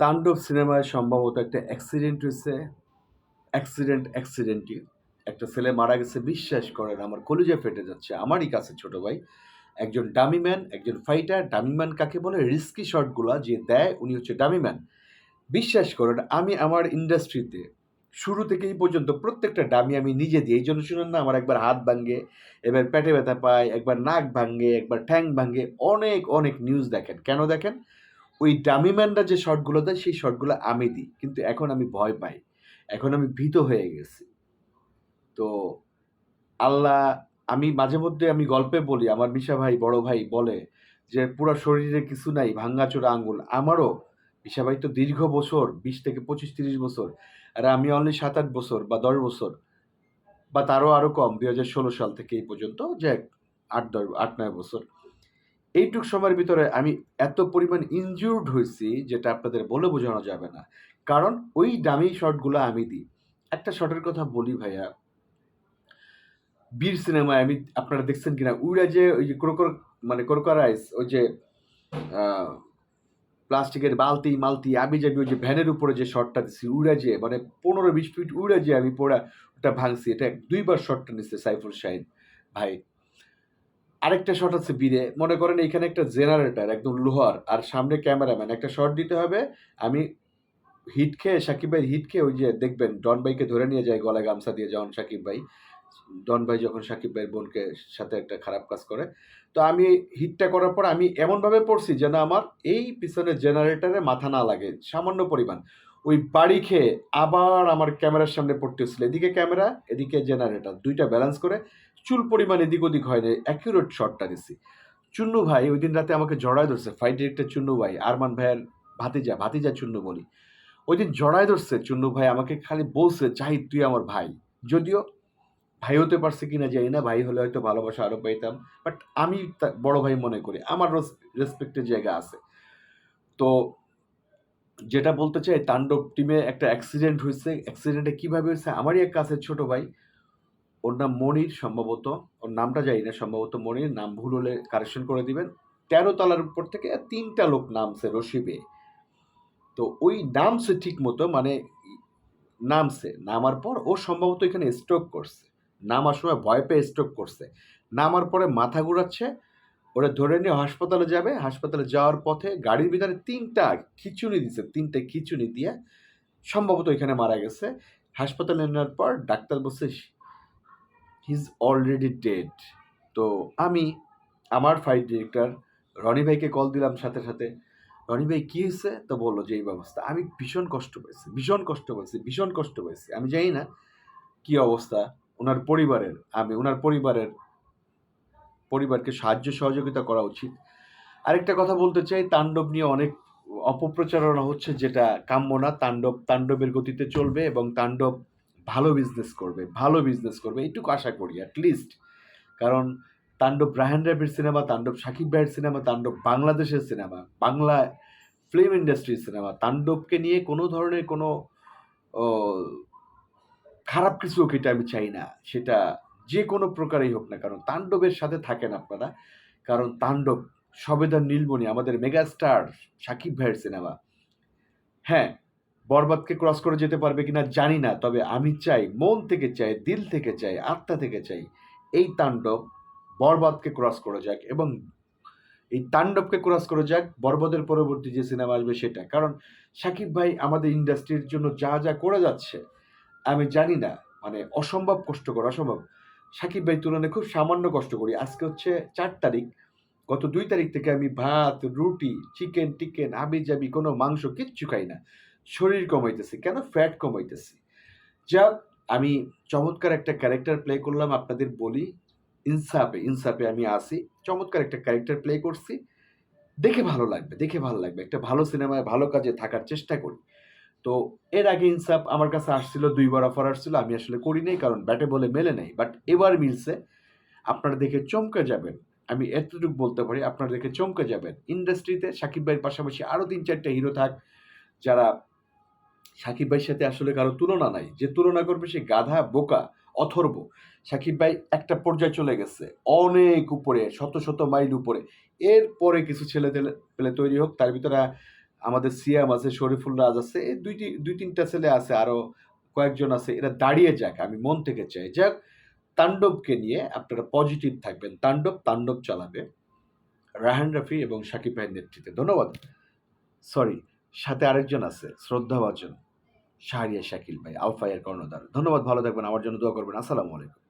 তাণ্ডব সিনেমায় সম্ভবত একটা অ্যাক্সিডেন্ট হয়েছে। অ্যাক্সিডেন্ট অ্যাক্সিডেন্টই একটা ছেলে মারা গেছে, বিশ্বাস করেন, আমার কলিজা ফেটে যাচ্ছে। আমারই কাছে ছোট ভাই। একজন ডামি ম্যান একজন ফাইটার ডামি ম্যান কাকে বলে? রিস্কি শটগুলা যে দেয়, উনি হচ্ছে ডামি ম্যান বিশ্বাস করেন, আমি আমার ইন্ডাস্ট্রিতে শুরু থেকে এই পর্যন্ত প্রত্যেকটা ডামি আমি নিজে দিই। এই জন্য শুনেন না, আমার একবার হাত ভাঙ্গে এবার পেটে ব্যথা পায়, একবার নাক ভাঙ্গে একবার ঠ্যাং ভাঙ্গে অনেক অনেক নিউজ দেখেন। কেন দেখেন? ওই ডামি ম্যানরা যে শটগুলো দেয়, সেই শটগুলো আমি দিই। কিন্তু এখন আমি ভয় পাই। এখন আমি ভীত হয়ে গেছি। তো আল্লাহ, আমি মাঝে মধ্যে আমি গল্পে বলি, আমার মিশা ভাই, বড় ভাই বলে যে, পুরো শরীরে কিছু নাই ভাঙ্গাচোরা আঙ্গুল। আমারও, মিশা ভাই তো দীর্ঘ বছর, বিশ থেকে পঁচিশ তিরিশ বছর, আর আমি অনলি সাত আট বছর বা দশ বছর, বা তারও আরও কম, দুই হাজার ষোলো সাল থেকে এই পর্যন্ত, যে আট দশ, আট নয় বছর। এইটুক সময়ের ভিতরে আমি এত পরিমাণ ইনজিউর্ড হয়েছি যেটা আপনাদের বলে বোঝানো যাবে না। কারণ ওই দামি শটগুলো আমি দিই। একটা শটের কথা বলি ভাইয়া। বীর সিনেমায় আমি আপনারা দেখছেন কিনা? উইরা যে ওই যে ক্রোকর মানে ক্রোকরাইস ওই যে প্লাস্টিকের বালতি, মালতি, আমি যাবি ওই যে ভ্যানের উপরে যে শটটা দিচ্ছি উড়া যে মানে পনেরো বিশ ফিট উড়া যে আমি পোড়া ওটা ভাঙছি। এটা দুইবার শটটা নিচ্ছে সাইফুল শাহিন ভাই। আরেকটা শট আছে বীরে মনে করেন এখানে একটা জেনারেটর একদম লোহার, আর সামনে ক্যামেরাম্যান একটা শট দিতে হবে, আমি হিট খেয়ে, সাকিব ভাই হিট খেয়ে ওই যে দেখবেন ডন ভাইকে ধরে নিয়ে যায় গলায় গামছা দিয়ে যখন সাকিব ভাই। ডন ভাই যখন সাকিব ভাইয়ের বোনকে সাথে একটা খারাপ কাজ করে। তো আমি হিটটা করার পর আমি এমনভাবে পড়ছি যেন আমার এই পিছনে জেনারেটরে মাথা না লাগে, সামান্য পরিমাণ। ওই বাড়ি খেয়ে আবার আমার ক্যামেরার সামনে পড়তে হচ্ছিল এদিকে ক্যামেরা, এদিকে জেনারেটর, দুইটা ব্যালেন্স করে চুল পরিমাণ এদিক ওদিক হয়নি অ্যাকিউরেট শটটা দিছি। চুন্নু ভাই ওই দিন রাতে আমাকে জড়ায় ধরছে ফাইট ডিরেক্টর চুন্নু ভাই, আরমান ভাইয়ের ভাতিজা ভাতিজা চুন্নু বলি। ওই দিন জড়ায় ধরছে, চুন্নু ভাই আমাকে খালি বলছে, জাহিদ, তুই আমার ভাই। যদিও ভাই হতে পারছে কি না জানি না, ভাই হলে হয়তো ভালোবাসা আরও পাইতাম বাট আমি বড় ভাই মনে করি, আমার রেসপেক্টের জায়গা আছে। তো যেটা বলতে চাই, তাণ্ডব টিমে একটা অ্যাক্সিডেন্ট হয়েছে। অ্যাক্সিডেন্টে কীভাবে হয়েছে? আমারই এক কাছের ছোট ভাই, ওর নাম মনির সম্ভবত। ওর নামটা জানি না, সম্ভবত মনির। নাম ভুল হলে কারেকশন করে দিবেন। তেরো তলার উপর থেকে তিনটা লোক নামছে রশি রশিবে তো ওই নামছে ঠিক মতো মানে নামছে। নামার পর ও সম্ভবত এখানে স্ট্রোক করছে। নামার সময় ভয় পেয়ে স্ট্রোক করছে। নামার পরে মাথা ঘুরাচ্ছে ওরা ধরে নিয়ে হাসপাতালে যাবে। হাসপাতালে যাওয়ার পথে গাড়ির ভিতরে তিনটা খিচুনি দিছে, তিনটে খিচুনি দিয়ে সম্ভবত এখানে মারা গেছে। হাসপাতালে নেওয়ার পর ডাক্তার বলছে হিজ অলরেডি ডেড তো আমি, আমার ফাইট ডিরেক্টর রনি ভাইকে কল দিলাম সাথে সাথে। রনি ভাই, কী হয়েছে? তো বলল যে, এই ব্যবস্থা। আমি ভীষণ কষ্ট পেয়েছি ভীষণ কষ্ট পেয়েছি ভীষণ কষ্ট পেয়েছি আমি জানি না কি অবস্থা, ওনার পরিবারের, আমি, ওনার পরিবারের পরিবারকে সাহায্য সহযোগিতা করা উচিত। আরেকটা কথা বলতে চাই, তাণ্ডব নিয়ে অনেক অপপ্রচারণা হচ্ছে যেটা কাম্য না। তাণ্ডব, তাণ্ডবের গতিতে চলবে এবং তাণ্ডব ভালো বিজনেস করবে, ভালো বিজনেস করবে, এইটুকু আশা করি অ্যাটলিস্ট কারণ তাণ্ডব রাহান রাবির সিনেমা, তাণ্ডব সাকিব ভাইয়ের সিনেমা, তাণ্ডব বাংলাদেশের সিনেমা, বাংলা ফিল্ম ইন্ডাস্ট্রির সিনেমা, তাণ্ডবকে নিয়ে কোনো ধরনের কোনো খারাপ কিছু এটা আমি চাই না। সেটা যে কোনো প্রকারেই হোক না কারণ তাণ্ডবের সাথে থাকেন আপনারা। কারণ তাণ্ডব সবেদার নীলমণি, আমাদের মেগাস্টার সাকিব ভাইয়ের সিনেমা। হ্যাঁ বরবাদকে ক্রস করে যেতে পারবে কিনা জানি না, তবে আমি চাই, মন থেকে চাই, দিল থেকে চাই, আত্মা থেকে চাই, এই তাণ্ডব বরবাদকে ক্রস করে যাক এবং এই তাণ্ডবকে ক্রস করে যাক, বরবাদের পরবর্তী যে সিনেমা আসবে সেটা। কারণ সাকিব ভাই আমাদের ইন্ডাস্ট্রির জন্য যা যা করে যাচ্ছে, আমি জানি না মানে অসম্ভব কষ্টকর, অসম্ভব। সাকিব ভাই তুলনায় খুব সামান্য কষ্ট করি। আজকে হচ্ছে চার তারিখ। গত দুই তারিখ থেকে আমি ভাত, রুটি, চিকেন টিকেন আবি যাবি কোনো মাংস কিচ্ছু খাই না। শরীর কমাইতেছি কেন? ফ্যাট কমাইতেছি যা আমি চমৎকার একটা ক্যারেক্টার প্লে করলাম, আপনাদের বলি। ইনসাপে ইনসাপে আমি আসি চমৎকার একটা ক্যারেক্টার প্লে করছি। দেখে ভালো লাগবে, দেখে ভালো লাগবে। একটা ভালো সিনেমায় ভালো কাজে থাকার চেষ্টা করি। তো এর আগে ইনসাফ আমার কাছে আসছিল, দুইবার অফার আসছিল, আমি আসলে করি নাই, কারণ ব্যাটে বলে মেলে নেই। বাট এবার মিলছে, আপনারা দেখে চমকে যাবেন। আমি এতটুকু বলতে পারি, আপনারা দেখে চমকে যাবেন। ইন্ডাস্ট্রিতে সাকিব ভাইয়ের পাশাপাশি আরও তিন চারটা হিরো থাক, যারা সাকিব ভাইয়ের সাথে আসলে কারও তুলনা নাই। যে তুলনা করবে সে গাধা, বোকা, অথর্ব। সাকিব ভাই একটা পর্যায়ে চলে গেছে, অনেক উপরে, শত শত মাইল উপরে। এরপরে কিছু ছেলে পেলে তৈরি হোক, তার ভিতরে আমাদের সিয়াম আছে, শরীফুল রাজ আছে, এই দুইটি, দুই তিনটা ছেলে আছে, আরও কয়েকজন আছে, এরা দাঁড়িয়ে যাক, আমি মন থেকে চাই। যাক, তাণ্ডবকে নিয়ে আপনারা পজিটিভ থাকবেন। তাণ্ডব তাণ্ডব চালাবে। রাহান রাফি এবং সাকিব ভাইয়ের নেতৃত্বে। ধন্যবাদ। সরি সাথে আরেকজন আছে শ্রদ্ধাভাজন শাহরিয়া শাকিল ভাই আলফায়ার কর্ণধার। ধন্যবাদ, ভালো থাকবেন, আমার জন্য দোয়া করবেন। আসসালামু আলাইকুম।